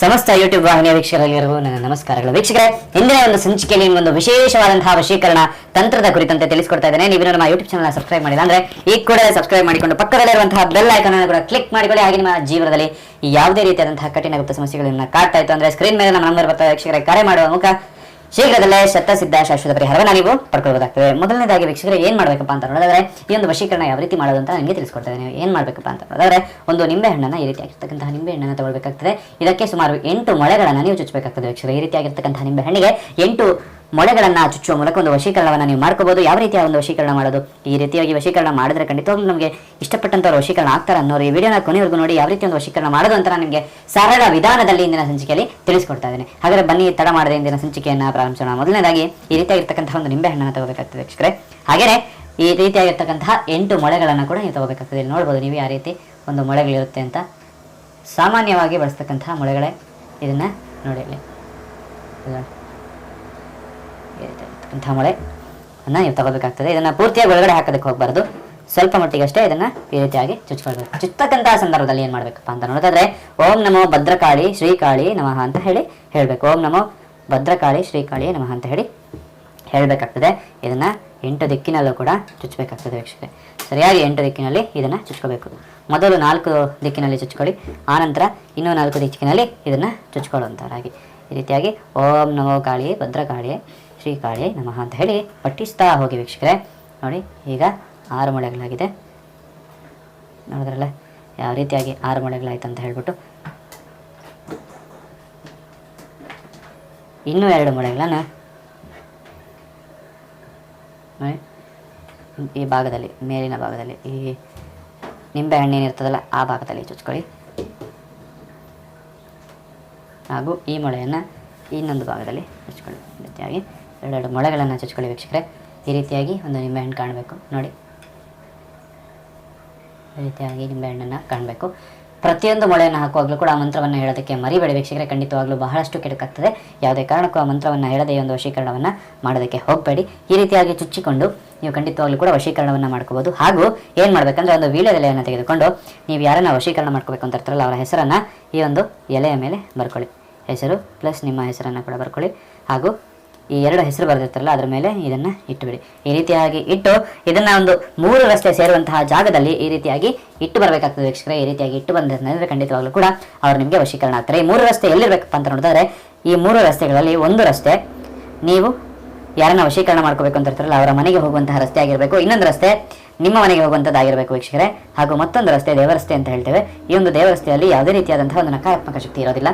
ಸಮಸ್ತ ಯೂಟ್ಯೂಬ್ ವಾಹಿನಿಯ ವೀಕ್ಷಕರಿಗೂ ನನ್ನ ನಮಸ್ಕಾರಗಳು. ವೀಕ್ಷಕರೇ, ಇಂದಿನ ಒಂದು ಸಂಚಿಕೆಯಲ್ಲಿ ಒಂದು ವಿಶೇಷವಾದಂತಹ ವಶೀಕರಣ ತಂತ್ರದ ಕುರಿತಂತೆ ತಿಳಿಸಿಕೊಡ್ತಾ ಇದ್ದೇನೆ. ನೀವು ನಮ್ಮ ಯೂಟ್ಯೂಬ್ ಚಾನಲ್ ಸಬ್ಸ್ಕ್ರೈಬ್ ಮಾಡಿಲ್ಲ ಅಂದ್ರೆ ಈ ಕೂಡಲೇ ಸಬ್ಸ್ಕ್ರೈಬ್ ಮಾಡಿಕೊಂಡು ಪಕ್ಕದಲ್ಲಿರುವಂತಹ ಬೆಲ್ ಐಕನ್ ಕೂಡ ಕ್ಲಿಕ್ ಮಾಡಿಕೊಳ್ಳಿ. ಹಾಗೆ ನಿಮ್ಮ ಜೀವನದಲ್ಲಿ ಯಾವುದೇ ರೀತಿಯಾದಂತಹ ಕಠಿಣ ಗುಪ್ತ ಸಮಸ್ಯೆಗಳನ್ನ ಕಾಡ್ತಾ ಇತ್ತು ಅಂದ್ರೆ ಸ್ಕ್ರೀನ್ ಮೇಲೆ ನಮ್ಮ ನಂಬರ್ ಬರ್ತಾ ವೀಕ್ಷಕರೇ, ಕರೆ ಮಾಡುವ ಮುಖ ಶೀಘ್ರದಲ್ಲೇ ಶತಸಿದ್ಧ ಶಾಶ್ವತ ಪರಿಹಾರವನ್ನು ನೀವು ಪಡ್ಕೊಳ್ಬೋದಾಗ್ತದೆ. ಮೊದಲನೇದಾಗಿ ವೀಕ್ಷಕರು, ಏನ್ ಮಾಡಬೇಕಪ್ಪ ಅಂತ ನೋಡಿದ್ರೆ, ಈ ಒಂದು ವಶೀಕರಣ ಯಾವ ರೀತಿ ಮಾಡೋದು ಅಂತ ನಿಮಗೆ ತಿಳಿಸ್ಕೊಡ್ತೇವೆ ಇದ್ದೀನಿ ಏನ್ ಮಾಡ್ಬೇಕಪ್ಪ ಅಂತ ನೋಡಿದ್ರೆ, ಒಂದು ನಿಂಬೆ ಹಣ್ಣನ್ನ ಈ ರೀತಿಯಾಗಿರ್ತಕ್ಕಂತಹ ನಿಂಬೆ ಹಣ್ಣನ್ನು ತಗೊಳ್ಬೇಕಾಗ್ತದೆ. ಇದಕ್ಕೆ ಸುಮಾರು ಎಂಟು ಮೊಳೆಗಳನ್ನ ನೀವು ಚುಚ್ಚಬೇಕಾಗ್ತದೆ ವೀಕ್ಷಕರು. ಈ ರೀತಿಯಾಗಿರ್ತಕ್ಕಂತಹ ನಿಂಬೆ ಹಣ್ಣಿಗೆ ಎಂಟು ಮೊಳೆಗಳನ್ನ ಚುಚ್ಚುವ ಮೂಲಕ ಒಂದು ವಶೀಕರಣವನ್ನು ನೀವು ಮಾಡ್ಕೋಬಹುದು ಯಾವ ರೀತಿಯ ಒಂದು ವಶೀಕರಣ ಮಾಡೋದು? ಈ ರೀತಿಯಾಗಿ ವಶೀಕರಣ ಮಾಡಿದ್ರೆ ಖಂಡಿತವಾಗ್ಲೂ ನಮಗೆ ಇಷ್ಟಪಟ್ಟಂತವ್ರು ವಶೀಕರಣ ಆಗ್ತಾರೆ ಅನ್ನೋರು ಈ ವಿಡಿಯೋನ ಕೊನೆವರೆಗೂ ನೋಡಿ ಯಾವ ರೀತಿ ಒಂದು ವಶೀಕರಣ ಮಾಡೋದು ಅಂತ ನಿಮಗೆ ಸರಳ ವಿಧಾನದಲ್ಲಿ ಇಂದಿನ ಸಂಚಿಕೆಯಲ್ಲಿ ತಿಳಿಸ್ಕೊಡ್ತಾ ಇದ್ದೇನೆ. ಹಾಗಾದ್ರೆ ಬನ್ನಿ, ತಡ ಮಾಡದೆ ಇಂದಿನ ಸಂಚಿಕೆಯನ್ನು ಪ್ರಾರಂಭಿಸೋಣ. ಮೊದಲನೇದಾಗಿ ಈ ರೀತಿಯಾಗಿರ್ತಕ್ಕಂತಹ ಒಂದು ನಿಂಬೆ ಹಣ್ಣನ್ನು ತಗೋಬೇಕಾಗ್ತದೆ ವೀಕ್ಷಕರೇ. ಹಾಗೆಯೇ ಈ ರೀತಿಯಾಗಿರ್ತಕ್ಕಂತಹ ಎಂಟು ಮೊಳೆಗಳನ್ನು ಕೂಡ ನೀವು ತಗೋಬೇಕಾಗ್ತದೆ. ಇಲ್ಲಿ ನೋಡ್ಬೋದು ನೀವು ಯಾವ ರೀತಿ ಒಂದು ಮೊಳೆಗಳಿರುತ್ತೆ ಅಂತ. ಸಾಮಾನ್ಯವಾಗಿ ಬಳಸ್ತಕ್ಕಂತಹ ಮೊಳೆಗಳೇ ಇದನ್ನ ನೋಡಿ ಇಲ್ಲಿ. ಇದು ಮಳೆ ಈ ರೀತಿಯಾಗಿರ್ತಕ್ಕಂತಹ ಮೊಳೆ ಅನ್ನ ನೀವು ತಗೋಬೇಕಾಗ್ತದೆ. ಇದನ್ನ ಪೂರ್ತಿಯಾಗಿ ಒಳಗಡೆ ಹಾಕೋದಕ್ಕೆ ಹೋಗಬಾರ್ದು. ಸ್ವಲ್ಪ ಮಟ್ಟಿಗೆ ಅಷ್ಟೇ ಇದನ್ನ ಈ ರೀತಿಯಾಗಿ ಚುಚ್ಕೊಳ್ಬೇಕು. ಚುಚ್ಚತಕ್ಕಂತಹ ಸಂದರ್ಭದಲ್ಲಿ ಏನ್ ಮಾಡ್ಬೇಕಪ್ಪ ಅಂತ ನೋಡೋದಾದ್ರೆ ಓಂ ನಮೋ ಭದ್ರಕಾಳಿ ಶ್ರೀಕಾಳಿ ನಮಃ ಅಂತ ಹೇಳಿ ಹೇಳ್ಬೇಕು. ಓಂ ನಮೋ ಭದ್ರಕಾಳಿ ಶ್ರೀಕಾಳಿ ನಮಃ ಅಂತ ಹೇಳಿ ಹೇಳಬೇಕಾಗ್ತದೆ. ಇದನ್ನ ಎಂಟು ದಿಕ್ಕಿನಲ್ಲೂ ಕೂಡ ಚುಚ್ಚಬೇಕಾಗ್ತದೆ ವೀಕ್ಷಕರೇ. ಸರಿಯಾಗಿ ಎಂಟು ದಿಕ್ಕಿನಲ್ಲಿ ಇದನ್ನ ಚುಚ್ಕೋಬೇಕು. ಮೊದಲು ನಾಲ್ಕು ದಿಕ್ಕಿನಲ್ಲಿ ಚುಚ್ಕೊಳ್ಳಿ, ಆನಂತರ ಇನ್ನೂ ನಾಲ್ಕು ದಿಕ್ಕಿನಲ್ಲಿ ಇದನ್ನು ಚುಚ್ಕೊಳ್ಳುವಂಥವ್ರಾಗಿ ಈ ರೀತಿಯಾಗಿ ಓಂ ನಮೋ ಕಾಳಿ ಭದ್ರಕಾಳಿ ಶ್ರೀಕಾಳಿ ನಮಃ ಅಂತ ಹೇಳಿ ಪಠಿಸ್ತಾ ಹೋಗಿ ವೀಕ್ಷಕರೇ. ನೋಡಿ, ಈಗ ಆರು ಮೊಳೆಗಳಾಗಿದೆ. ನೋಡಿದ್ರಲ್ಲ, ಯಾವ ರೀತಿಯಾಗಿ ಆರು ಮೊಳೆಗಳಾಯ್ತು ಅಂತ ಹೇಳ್ಬಿಟ್ಟು. ಇನ್ನೂ ಎರಡು ಮೊಳೆಗಳನ್ನು ಈ ಭಾಗದಲ್ಲಿ, ಮೇಲಿನ ಭಾಗದಲ್ಲಿ, ಈ ನಿಂಬೆ ಹಣ್ಣೇನಿರ್ತದಲ್ಲ ಆ ಭಾಗದಲ್ಲಿ ಚುಚ್ಕೊಳ್ಳಿ. ಹಾಗೂ ಈ ಮೊಳೆಯನ್ನು ಇನ್ನೊಂದು ಭಾಗದಲ್ಲಿ ಚುಚ್ಕೊಳ್ಳಿ. ಈ ರೀತಿಯಾಗಿ ಎರಡೆರಡು ಮೊಳೆಗಳನ್ನು ಚುಚ್ಕೊಳ್ಳಿ ವೀಕ್ಷಕರೆ. ಈ ರೀತಿಯಾಗಿ ಒಂದು ನಿಂಬೆಹಣ್ಣು ಕಾಣಬೇಕು. ನೋಡಿ. ಈ ರೀತಿಯಾಗಿ ನಿಂಬೆಹಣ್ಣನ್ನು ಕಾಣಬೇಕು. ಪ್ರತಿಯೊಂದು ಮೊಳೆಯನ್ನು ಹಾಕುವಾಗಲೂ ಕೂಡ ಆ ಮಂತ್ರವನ್ನು ಹೇಳೋದಕ್ಕೆ ಮರಿಬೇಡಿ ವೀಕ್ಷಕರೇ. ಖಂಡಿತವಾಗಲೂ ಬಹಳಷ್ಟು ಕೆಡುಕಾಗ್ತದೆ. ಯಾವುದೇ ಕಾರಣಕ್ಕೂ ಆ ಮಂತ್ರವನ್ನು ಹೇಳದೆ ಒಂದು ವಶೀಕರಣವನ್ನು ಮಾಡೋದಕ್ಕೆ ಹೋಗಬೇಡಿ. ಈ ರೀತಿಯಾಗಿ ಚುಚ್ಚಿಕೊಂಡು ನೀವು ಖಂಡಿತವಾಗ್ಲೂ ಕೂಡ ವಶೀಕರಣವನ್ನು ಮಾಡ್ಕೋಬೋದು. ಹಾಗೂ ಏನು ಮಾಡಬೇಕಂದ್ರೆ ಒಂದು ವೀಳ್ಯದೆಲೆಯನ್ನು ತೆಗೆದುಕೊಂಡು ನೀವು ಯಾರನ್ನ ವಶೀಕರಣ ಮಾಡ್ಕೋಬೇಕು ಅಂತ ಇರ್ತಾರಲ್ಲ ಅವರ ಹೆಸರನ್ನು ಈ ಒಂದು ಎಲೆಯ ಮೇಲೆ ಬರ್ಕೊಳ್ಳಿ. ಹೆಸರು ಪ್ಲಸ್ ನಿಮ್ಮ ಹೆಸರನ್ನು ಕೂಡ ಬರ್ಕೊಳ್ಳಿ. ಹಾಗೂ ಈ ಎರಡು ಹೆಸರು ಬರೆದಿರ್ತಾರಲ್ಲ, ಅದರ ಮೇಲೆ ಇದನ್ನ ಇಟ್ಟುಬಿಡಿ. ಈ ರೀತಿಯಾಗಿ ಇಟ್ಟು ಇದನ್ನ ಒಂದು ಮೂರು ರಸ್ತೆ ಸೇರುವಂತಹ ಜಾಗದಲ್ಲಿ ಈ ರೀತಿಯಾಗಿ ಇಟ್ಟು ಬರಬೇಕಾಗ್ತದೆ ವೀಕ್ಷಕರೇ. ಈ ರೀತಿಯಾಗಿ ಇಟ್ಟು ಬಂದ್ರೆ ಖಂಡಿತವಾಗ್ಲೂ ಕೂಡ ಅವ್ರು ನಿಮಗೆ ವಶೀಕರಣ ಆಗ್ತಾರೆ. ಈ ಮೂರು ರಸ್ತೆ ಎಲ್ಲಿರ್ಬೇಕಪ್ಪ ಅಂತ ನೋಡಿದ್ರೆ, ಈ ಮೂರು ರಸ್ತೆಗಳಲ್ಲಿ ಒಂದು ರಸ್ತೆ, ನೀವು ಯಾರನ್ನ ವಶೀಕರಣ ಮಾಡ್ಕೋಬೇಕು ಅಂತ ಇರ್ತಾರಲ್ಲ, ಅವರ ಮನೆಗೆ ಹೋಗುವಂತಹ ರಸ್ತೆ ಆಗಿರಬೇಕು. ಇನ್ನೊಂದು ರಸ್ತೆ ನಿಮ್ಮ ಮನೆಗೆ ಹೋಗುವಂಥದ್ದಾಗಿರಬೇಕು ವೀಕ್ಷಕರೇ. ಹಾಗೂ ಮತ್ತೊಂದು ರಸ್ತೆ ದೇವರಸ್ತೆ ಅಂತ ಹೇಳ್ತೇವೆ. ಈ ಒಂದು ದೇವರಸ್ತೆಯಲ್ಲಿ ಯಾವುದೇ ರೀತಿಯಾದಂತಹ ಒಂದು ನಕಾರಾತ್ಮಕ ಶಕ್ತಿ ಇರೋದಿಲ್ಲ.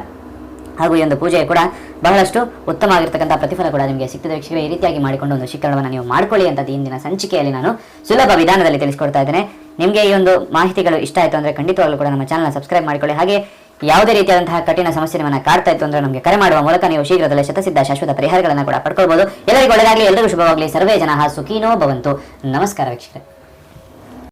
ಹಾಗೂ ಈ ಒಂದು ಪೂಜೆ ಕೂಡ ಬಹಳಷ್ಟು ಉತ್ತಮ ಆಗಿರ್ತಕ್ಕಂಥ ಪ್ರತಿಫಲ ಕೂಡ ನಿಮಗೆ ಸಿಗ್ತದೆ. ವೀಕ್ಷಕರೇ, ಈ ರೀತಿಯಾಗಿ ಮಾಡಿಕೊಂಡು ಒಂದು ಶಿಕ್ಷಣವನ್ನು ನೀವು ಮಾಡ್ಕೊಳ್ಳಿ ಅಂತ ಇಂದಿನ ಸಂಚಿಕೆಯಲ್ಲಿ ನಾನು ಸುಲಭ ವಿಧಾನದಲ್ಲಿ ತಿಳಿಸ್ಕೊಡ್ತಾ ಇದ್ದೇನೆ. ನಿಮಗೆ ಈ ಒಂದು ಮಾಹಿತಿಗಳು ಇಷ್ಟ ಆಯಿತು ಅಂದರೆ ಖಂಡಿತವಾಗಲೂ ಕೂಡ ನಮ್ಮ ಚಾನಲ್ನ ಸಬ್ಸ್ಕ್ರೈಬ್ ಮಾಡಿಕೊಳ್ಳಿ. ಹಾಗೆ ಯಾವುದೇ ರೀತಿಯಾದಂತಹ ಕಠಿಣ ಸಮಸ್ಯೆ ನಿಮ್ಮನ್ನು ಕಾಡ್ತಾ ಇತ್ತು ಅಂದರೆ ನಮಗೆ ಕರೆ ಮಾಡುವ ಮೂಲಕ ನೀವು ಶೀಘ್ರದಲ್ಲೇ ಶತಸಿದ್ಧ ಶಾಶ್ವತ ಪರಿಹಾರಗಳನ್ನು ಕೂಡ ಪಡ್ಕೊಳ್ಬೋದು. ಎಲ್ಲರಿಗೂ ಒಳ್ಳೆಯದಾಗಲಿ ಎಲ್ಲರಿಗೂ ಶುಭವಾಗಲಿ. ಸರ್ವೇ ಜನ ಸುಖೀನೋ ಭವಂತು. ನಮಸ್ಕಾರ ವೀಕ್ಷಕರೇ.